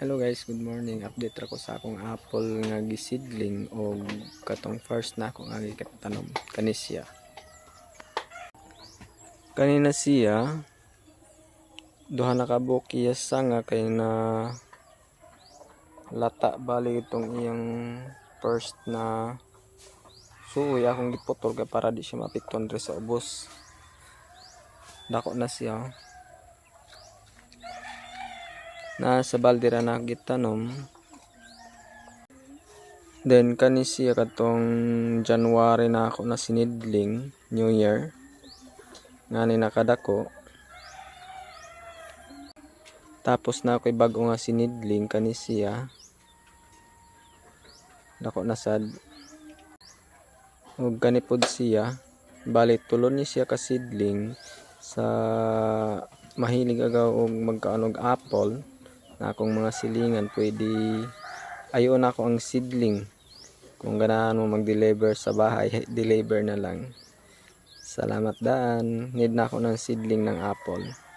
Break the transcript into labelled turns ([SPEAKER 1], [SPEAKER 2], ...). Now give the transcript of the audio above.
[SPEAKER 1] Hello guys, good morning. Update ra ko sa akong apple nga gisidling o katong first na ako nga gikatanom kani siya. Kanina siya duha na ka bukiya sanga kay na lata bali itong iyang first na suoy akong giputol kay para di siya mapikton sa ubos. Dako na siya. Nasa baldira na gitanom. Then kani siya katong January na ako na sinidling New Year nga ni nakadako. Tapos na ako'y bago nga sinidling kani siya. Dako na sad. Ug kani pod siya. Bali tulon ni siya ka seedling sa mahilig agaw og magkaanog apple na akong mga silingan pwede ayon ako ang seedling. Kung ganahan mo mag-deliver sa bahay deliver na lang. Salamat daan need na ako ng seedling ng apple